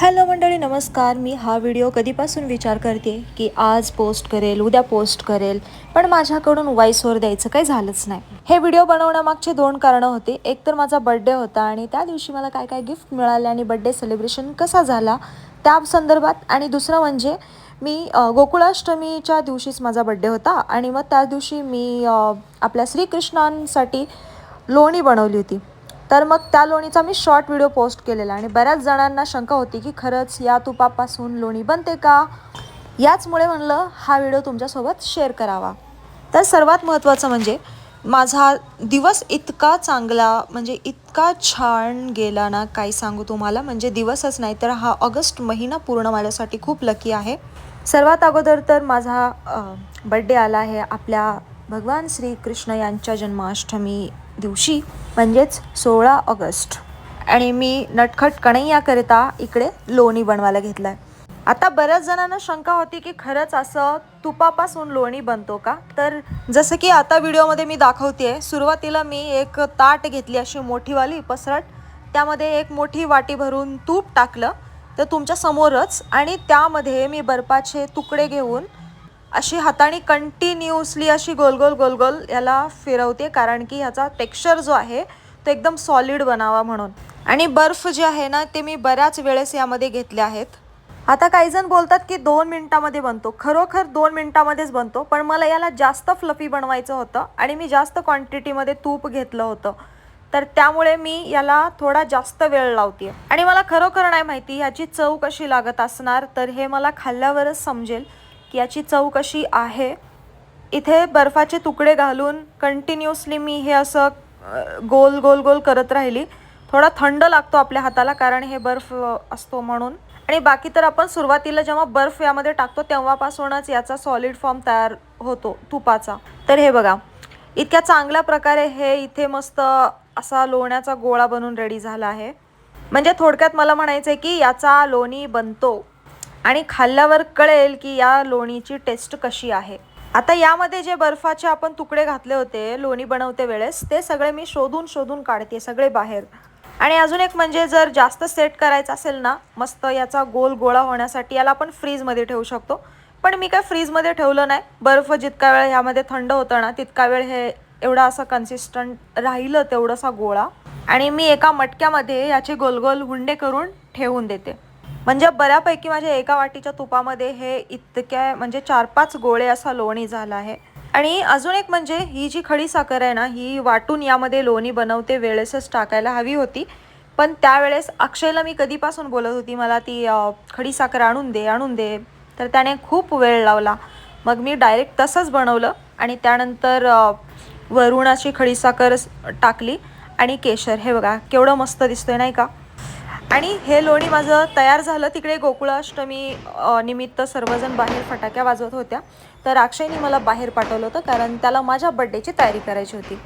Hello मंडळी नमस्कार. मी हा व्हिडिओ कधीपासून विचार करते की आज पोस्ट करेल उद्या पोस्ट करेल पण माझ्याकडून वॉइस ओव्हर द्यायचं काही झालंच नाही. हे व्हिडिओ बनवण्यामागचे दोन कारणं होते. एक तर माझा बड्डे होता आणि त्या दिवशी मला काय काय गिफ्ट मिळाले आणि बड्डे सेलिब्रेशन कसा झाला त्या संदर्भात आणि दुसरं म्हणजे मी गोकुळाष्टमीच्या दिवशीच माझा बड्डे होता आणि मग त्या दिवशी मी आपल्या श्रीकृष्णांसाठी लोणी बनवली होती. तर मग त्या लोणीचा मी शॉर्ट व्हिडिओ पोस्ट केलेला आणि बऱ्याच जणांना शंका होती की खरंच या तुपापासून लोणी बनते का? याचमुळे म्हणलं हा व्हिडिओ तुमच्यासोबत शेअर करावा. तर सर्वात महत्त्वाचं म्हणजे माझा दिवस इतका चांगला म्हणजे इतका छान गेला ना काय सांगू तुम्हाला. म्हणजे दिवसच नाही तर हा ऑगस्ट महिना पूर्ण माझ्यासाठी खूप लकी आहे. सर्वात अगोदर तर माझा बड्डे आला आहे आपल्या भगवान श्रीकृष्ण यांच्या जन्माष्टमी दिवशी म्हणजेच सोळा ऑगस्ट. आणि मी नटखट कणैयाकरिता इकडे लोणी बनवायला घेतलं आहे आता बऱ्याच जणांना शंका होती की खरंच असं तुपापासून लोणी बनतो का? तर जसं की आता व्हिडिओमध्ये मी दाखवते सुरुवातीला मी एक ताट घेतली अशी मोठीवाली पसरट. त्यामध्ये एक मोठी वाटी भरून तूप टाकलं तर तुमच्या समोरच. आणि त्यामध्ये मी बर्फाचे तुकडे घेऊन अशी हाताने कंटिन्युअसली अशी गोलगोल गोलगोल याला फिरवते कारण की ह्याचा टेक्स्चर जो आहे तो एकदम सॉलिड बनावा म्हणून. आणि बर्फ जे आहे ना ते मी बऱ्याच वेळेस यामध्ये घेतले आहेत. आता काही जण बोलतात की दोन मिनिटामध्ये बनतो. खरोखर दोन मिनिटामध्येच बनतो पण मला याला जास्त फ्लफी बनवायचं होतं आणि मी जास्त क्वांटिटीमध्ये तूप घेतलं होतं. तर त्यामुळे मी याला थोडा जास्त वेळ लावते आणि मला खरोखर नाही माहिती ह्याची चव कशी लागत असणार तर हे मला खाल्ल्यावरच समजेल. की याची चव कशी आहे? इथे बर्फाचे तुकडे घालून कंटिन्युअसली मी हे असं गोल गोल गोल करत राहिली. थोडा थंड लागतो आपल्या हाताला कारण हे बर्फ असतो म्हणून. आणि बाकी तर आपण सुरुवातीला जेव्हा बर्फ यामध्ये टाकतो तेव्हापासूनच याचा सॉलिड फॉर्म तयार होतो तुपाचा. तर हे बघा इतक्या चांगल्या प्रकारे हे इथे मस्त असा लोण्याचा गोळा बनून रेडी झाला आहे. म्हणजे थोडक्यात मला म्हणायचं आहे की याचा लोणी बनतो. आणि खाल्ल्यावर कळेल की या लोणीची टेस्ट कशी आहे. आता यामध्ये जे बर्फाचे आपण तुकडे घातले होते लोणी बनवते वेळेस ते सगळे मी शोधून शोधून काढते सगळे बाहेर. आणि अजून एक म्हणजे जर जास्त सेट करायचं असेल ना मस्त याचा गोल गोळा होण्यासाठी याला आपण फ्रीजमध्ये ठेवू शकतो. पण मी काय फ्रीजमध्ये ठेवलं नाही. बर्फ जितका वेळ ह्यामध्ये थंड होतं ना तितका वेळ हे एवढा असं कन्सिस्टंट राहिलं तेवढासा गोळा. आणि मी एका मटक्यामध्ये याचे गोलगोल हुंडे करून ठेवून देते. म्हणजे बऱ्यापैकी माझ्या एका वाटीच्या तुपामध्ये हे इतक्या म्हणजे चार पाच गोळे असा लोणी झाला आहे. आणि अजून एक म्हणजे ही जी खडी साखर आहे ना ही वाटून यामध्ये लोणी बनवते वेळेसच टाकायला हवी होती. पण त्यावेळेस अक्षयला मी कधीपासून बोलत होती मला ती खडी साखर आणून दे आणून दे. तर त्याने खूप वेळ लावला. मग मी डायरेक्ट तसंच बनवलं आणि त्यानंतर वरुणाची खडीसाखर टाकली. आणि केशर हे बघा केवढं मस्त दिसतोय नाही का? आणि हे लोणी माझं तयार झालं. तिकडे गोकुळाष्टमी निमित्त सर्वजण बाहेर फटाक्या वाजवत होत्या. तर अक्षयने मला बाहेर पाठवलं होतं कारण त्याला माझ्या बड्डेची तयारी करायची होती.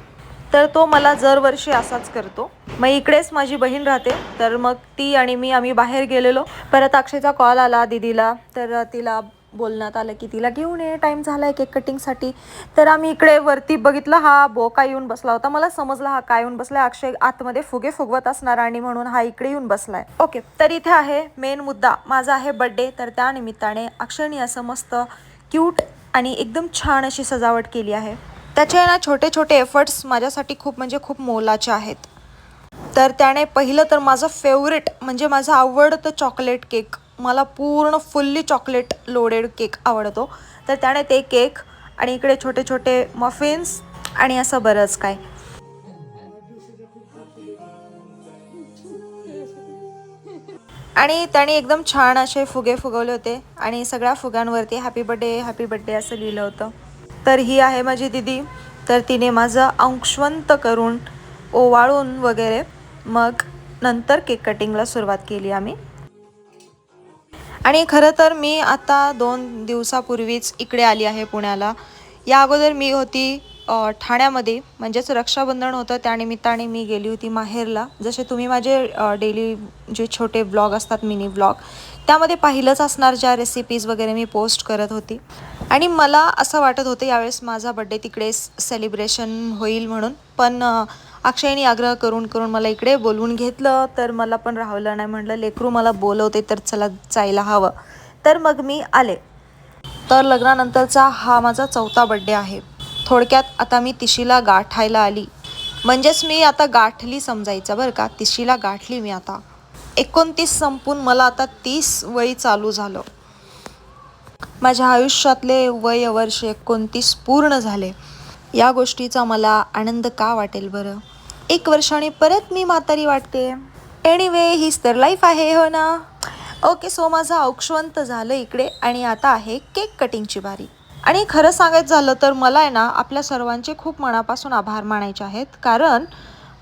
तर तो मला दरवर्षी असाच करतो. मग इकडेच माझी बहीण राहते. तर मग ती आणि मी आम्ही बाहेर गेलेलो. परत अक्षयचा कॉल आला दीदीला. तर तिला बोलण्यात आलं की तिला घेऊन ये टाईम झाला आहे केक कटिंगसाठी तर आम्ही इकडे वरती बघितलं हा बोका येऊन बसला होता. मला समजला हा काय येऊन बसलाय अक्षय आतमध्ये फुगे फुगवत असणार आणि म्हणून हा इकडे येऊन बसलाय. ओके तर इथे आहे मेन मुद्दा. माझा आहे बड्डे तर त्या निमित्ताने अक्षयने असं मस्त क्यूट आणि एकदम छान अशी सजावट केली आहे. त्याचे ना छोटे छोटे एफर्ट्स माझ्यासाठी खूप म्हणजे खूप मोलाचे आहेत. तर त्याने पहिलं तर माझं फेवरेट म्हणजे माझं आवडतं चॉकलेट केक मला पूर्ण फुल्ली चॉकलेट लोडेड केक आवडतो. तर त्याने ते केक आणि इकडे छोटे छोटे मफिन्स आणि असं बरंच काय. आणि त्याने एकदम छान असे फुगे फुगवले होते आणि सगळ्या फुग्यांवरती हॅपी बड्डे हॅपी बड्डे असं लिहिलं होतं. तर ही आहे माझी दिदी. तर तिने माझं अंशवंत करून ओवाळून वगैरे मग नंतर केक कटिंगला सुरुवात केली आम्ही. आणि खरं तर मी आता दोन दिवसापूर्वीच इकडे आली आहे पुण्याला. या अगोदर मी होती ठाण्यामध्ये. म्हणजेच रक्षाबंधन होतं त्यानिमित्ताने मी गेली होती माहेरला. जसे तुम्ही माझे डेली जे छोटे ब्लॉग असतात मिनी ब्लॉग त्यामध्ये पाहिलंच असणार ज्या रेसिपीज वगैरे मी पोस्ट करत होती. आणि मला असं वाटत होतं यावेळेस माझा बड्डे तिकडे सेलिब्रेशन होईल म्हणून. पण अक्षयने आग्रह करून करून मला इकडे बोलवून घेतलं तर मला पण राहवलं नाही म्हटलं लेकरू मला बोलवते तर चला जायला हवं. तर मग मी आले. तर लग्नानंतरचा हा माझा चौथा बड्डे आहे. थोडक्यात आता मी तिशीला गाठायला आली. म्हणजेच मी आता गाठली समजायचं बरं का? तिशीला गाठली मी आता. एकोणतीस संपून मला आता तीस वय चालू झालं. माझ्या आयुष्यातले वय वर्ष एकोणतीस पूर्ण झाले. या गोष्टीचा मला आनंद का वाटेल बरं? एक वर्षाने परत मी म्हातारी वाटते. एनिवे हीच तर लाईफ आहे हो ना? ओके सो माझं औक्षवंत झालं इकडे आणि आता आहे केक कटिंगची बारी. आणि खरं सांगायचं झालं तर मला आहे ना आपल्या सर्वांचे खूप मनापासून आभार मानायचे आहेत. कारण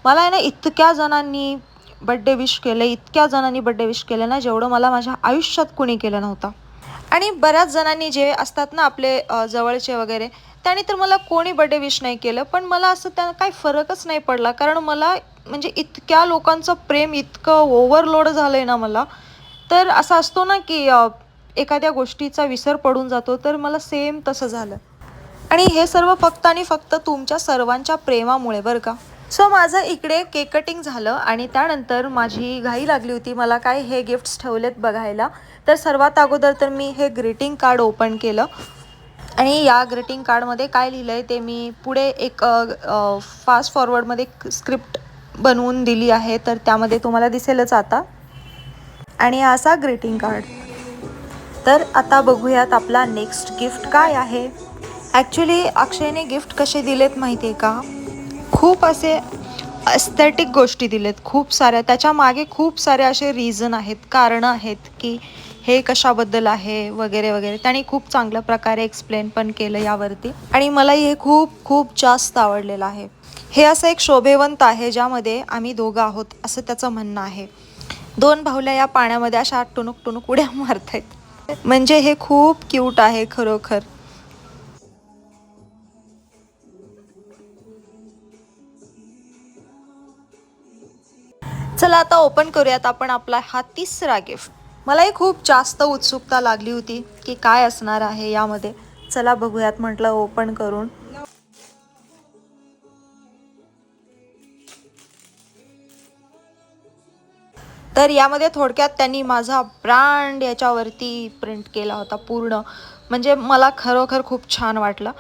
मला आहे ना इतक्या जणांनी बड्डे विश केले इतक्या जणांनी बड्डे विश केले ना जेवढं मला माझ्या आयुष्यात कुणी केलं नव्हतं. आणि बऱ्याच जणांनी जे असतात ना आपले जवळचे वगैरे त्याने तर मला कोणी बड्डे विश नाही केलं पण मला असं त्यांना काही फरकच नाही पडला. कारण मला म्हणजे इतक्या लोकांचं प्रेम इतकं ओव्हरलोड झालं आहे ना मला. तर असं असतो ना की एखाद्या गोष्टीचा विसर पडून जातो तर मला सेम तसं झालं. आणि हे सर्व फक्त आणि फक्त तुमच्या सर्वांच्या प्रेमामुळे बरं का. सो माझं इकडे केक कटिंग झालं आणि त्यानंतर माझी घाई लागली होती. मला काय हे गिफ्ट्स ठेवलेत बघायला. तर सर्वात अगोदर तर मी हे ग्रीटिंग कार्ड ओपन केलं. आणि या ग्रीटिंग कार्डमध्ये काय लिहिलं आहे ते मी पुढे एक फास्ट फॉरवर्डमध्ये स्क्रिप्ट बनवून दिली आहे तर त्यामध्ये तुम्हाला दिसेलच आता. आणि असा ग्रीटिंग कार्ड तर आता बघूयात आपला नेक्स्ट गिफ्ट काय आहे. ॲक्च्युली अक्षयने गिफ्ट कसे दिलेत माहिती आहे का? खूप असे अस्थेटिक गोष्टी दिलेत खूप साऱ्या. त्याच्यामागे खूप सारे असे रिझन आहेत कारणं आहेत की हे कशाबद्दल आहे वगैरे वगैरे. त्यांनी खूप चांगल्या प्रकारे एक्सप्लेन पण केलं यावरती. आणि मलाही हे खूप खूप जास्त आवडलेलं आहे. हे असं एक शोभेवंत आहे ज्यामध्ये आम्ही दोघं आहोत असं त्याचं म्हणणं आहे. दोन भावल्या या पाण्यामध्ये अशा टुणूक टुणूक उड्या आहेत म्हणजे हे खूप क्यूट आहे खरोखर. चला आता ओपन करूयात आपण आपला हा तिसरा गिफ्ट मलाही खूप जास्त उत्सुकता लागली होती की काय असणार आहे यामध्ये. चला बघूयात म्हटलं ओपन करून. तर यामध्ये थोडक्यात त्यांनी माझा ब्रँड याच्यावरती प्रिंट केला होता पूर्ण. म्हणजे मला खरोखर खूप छान वाटलं.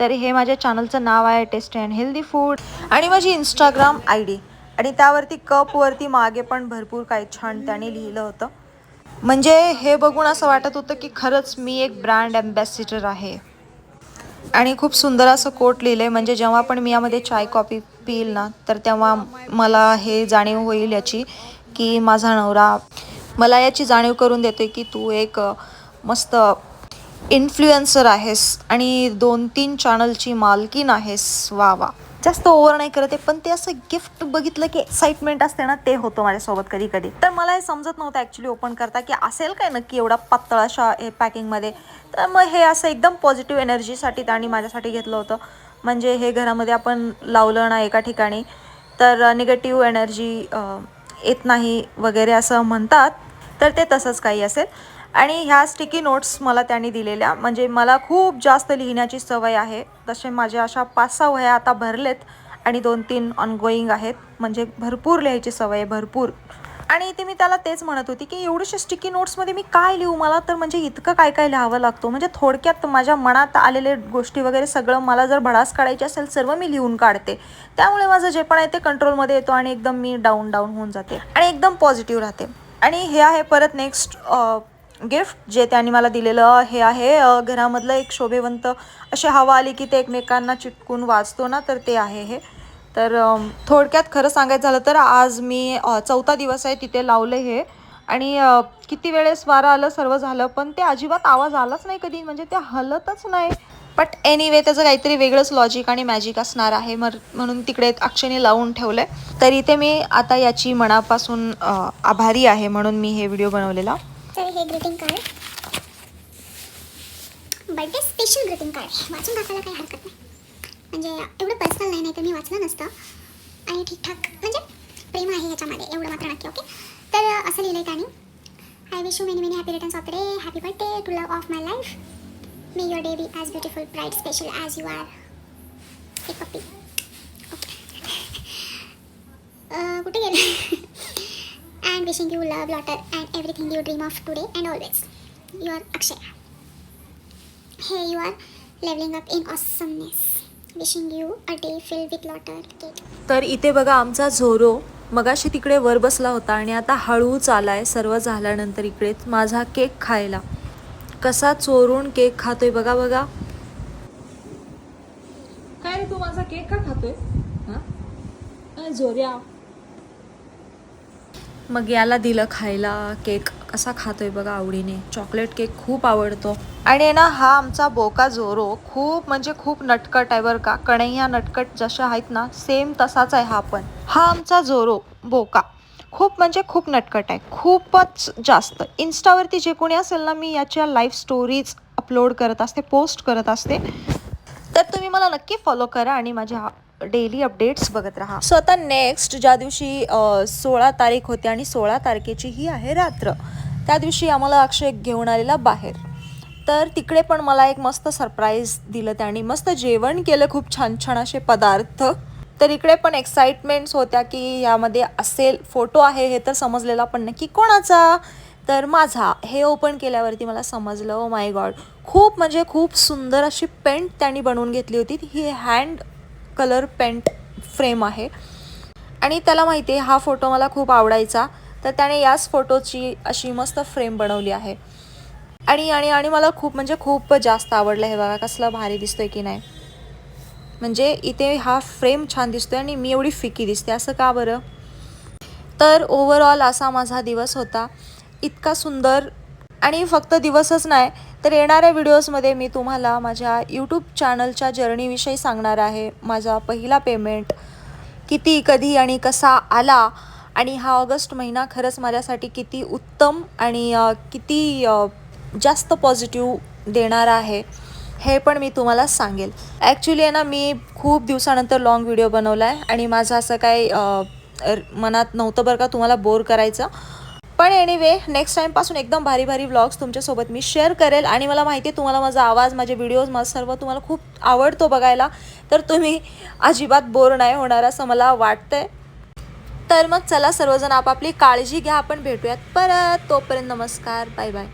तर हे माझ्या चॅनलचं नाव आहे टेस्टी अँड हेल्दी फूड. आणि माझी इंस्टाग्राम आय डी. आणि त्यावरती कपवरती मागे पण भरपूर काही छान त्याने लिहिलं होतं. म्हणजे हे बघून असं वाटत होतं की खरंच मी एक ब्रँड ॲम्बॅसिडर आहे. आणि खूप सुंदर असं कोट लिहिलं आहे म्हणजे जेव्हा पण मी यामध्ये चाय कॉफी पिईल ना तर तेव्हा मला हे जाणीव होईल याची की माझा नवरा मला याची जाणीव करून देते की तू एक मस्त इन्फ्लुएन्सर आहेस आणि दोन तीन चॅनलची मालकीन आहेस. वा वा. जास्त ओव्हर नाही करत आहे पण ते असं गिफ्ट बघितलं की एक्साइटमेंट असते ना ते होतं माझ्यासोबत कधी कधी तर मला हे समजत नव्हतं ॲक्च्युली ओपन करता की असेल काय नक्की एवढा पातळ अशा हे पॅकिंगमध्ये तर मग हे असं एकदम पॉझिटिव्ह एनर्जीसाठी त्यांनी माझ्यासाठी घेतलं होतं. म्हणजे हे घरामध्ये आपण लावलं ना एका ठिकाणी तर निगेटिव्ह एनर्जी येत नाही वगैरे असं म्हणतात. तर ते तसंच काही असेल. आणि ह्या स्टिकी नोट्स मला त्यांनी दिलेल्या म्हणजे मला खूप जास्त लिहिण्याची सवय आहे. तसे माझ्या अशा पाच सहा वह्या आता भरलेत आणि दोन तीन ऑनगोईंग आहेत. म्हणजे भरपूर लिहायची सवय आहे भरपूर. आणि इथे मी त्याला तेच म्हणत होती की एवढ्याशा स्टिकी नोट्समध्ये मी काय लिहू? मला तर म्हणजे इतकं काय काय लिहावं लागतो. म्हणजे थोडक्यात माझ्या मनात आलेले गोष्टी वगैरे सगळं मला जर भडास काढायची असेल सर्व मी लिहून काढते. त्यामुळे माझं जे पण आहे ते कंट्रोलमध्ये येतो आणि एकदम मी डाऊन डाऊन होऊन जाते. आणि एकदम पॉझिटिव्ह राहते. आणि हे आहे परत नेक्स्ट गिफ्ट जे त्यांनी मला दिलेलं हे आहे. घरामधलं एक शोभेवंत अशी हवा आली की ते एकमेकांना चिटकून वाचतो ना तर ते आहे हे. तर थोडक्यात खरं सांगायचं झालं तर आज मी चौथा दिवस आहे तिथे लावलं हे. आणि किती वेळेस वारं आलं सर्व झालं पण ते अजिबात आवाज आलाच नाही कधी म्हणजे ते हलतच नाही. बट एनिवे त्याचं काहीतरी वेगळंच लॉजिक आणि मॅजिक असणार आहे मर म्हणून तिकडे अक्षयने लावून ठेवलं आहे तर इथे मी आता याची मनापासून आभारी आहे म्हणून मी हे व्हिडिओ बनवलेला. हे greeting card birthday special greeting card वाचून दाखवायला काही हरकत नाही. म्हणजे एवढं पर्सनल नाही नाही तर मी वाचलं नसतं. आणि ठीकठाक. म्हणजे प्रेम आहे याच्यामध्ये एवढं मात्र नक्की ओके? तर असं लिहिलं आहे त्याने I wish you many many happy returns of the day happy birthday to love of my life may your day be as beautiful bright special as you are एक पप्पी ओके कुठे गेलं? Wishing you love, laughter, and everything you dream of today and and always you are Akshay hey you are levelling up in awesomeness wishing you a day filled with तर इथे बघा आमचा झोरो मगाशी तिकडे वर बसला होता आणि आता हळूच आलाय सर्व झाल्यानंतर इकडे माझा केक खायला. कसा चोरून केक खातोय बघा बघा. काय रे तू माझा केक का खातोय? हा? जोर्या मग याला दिलं खायला केक. कसा खातोय बघा आवडीने. चॉकलेट केक खूप आवडतो. आणि ना हा आमचा बोका जोरो खूप म्हणजे खूप नटकट आहे बरं का. कणैया नटकट जशा आहेत ना सेम तसाच आहे हा पण. हा आमचा जोरो बोका. खूप म्हणजे खूप नटकट आहे. खूपच जास्त. इन्स्टावरती जे कोणी असेल ना मी याच्या लाईव्ह स्टोरीज अपलोड करत असते पोस्ट करत असते. तर तुम्ही मला नक्की फॉलो करा आणि माझ्या डेली अपडेट्स बघत राहा. सो आता नेक्स्ट ज्या दिवशी सोळा तारीख होती आणि सोळा तारखेची ही आहे रात्र त्या दिवशी आम्हाला अक्षय घेऊन आलेला बाहेर. तर तिकडे पण मला एक मस्त सरप्राईज दिलं त्याने. मस्त जेवण केलं खूप छान छान असे पदार्थ. तर इकडे पण एक्साइटमेंट्स होत्या की यामध्ये असेल फोटो आहे हे तर समजलेला पण नक्की कोणाचा? तर माझा. हे ओपन केल्यावरती मला समजलं ओ माय गॉड खूप म्हणजे खूप सुंदर अशी पेंट त्यांनी बनवून घेतली होती. ही हँड कलर पेंट फ्रेम आहे. आणि त्याला माहिती आहे हा फोटो मला खूप आवडायचा. तर त्याने याच फोटोची अशी मस्त फ्रेम बनवली आहे. आणि आणि आणि मला खूप म्हणजे खूप जास्त आवडलं हे बघा कसलं भारी दिसतोय की नाही. म्हणजे इथे हा फ्रेम छान दिसतोय आणि मी एवढी फिकी दिसते असं का बरं? तर ओव्हरऑल असा माझा दिवस होता. इतका सुंदर आणि फक्त दिवसच नाही तर येणाऱ्या व्हिडिओजमध्ये मी तुम्हाला माझ्या यूट्यूब चॅनलच्या जर्नीविषयी सांगणार आहे. माझा पहिला पेमेंट किती कधी आणि कसा आला आणि हा ऑगस्ट महिना खरंच माझ्यासाठी किती उत्तम आणि किती जास्त पॉझिटिव्ह देणारा आहे हे पण मी तुम्हाला सांगेल. ॲक्च्युली आहे ना मी खूप दिवसानंतर लॉंग व्हिडिओ बनवला आहे आणि माझं असं काही मनात नव्हतं बरं का तुम्हाला बोर करायचं. पण एनिवे नेक्स्ट टाईमपासून एकदम भारी भारी व्लॉग्स तुमच्यासोबत मी शेअर करेल. आणि मला माहिती आहे तुम्हाला माझा आवाज माझे व्हिडिओज माझं सर्व तुम्हाला खूप आवडतो बघायला. तर तुम्ही अजिबात बोर नाही होणार असं मला वाटतंय. तर मग चला सर्वजण आपापली काळजी घ्या. आपण भेटूयात परत. तोपर्यंत नमस्कार. Bye bye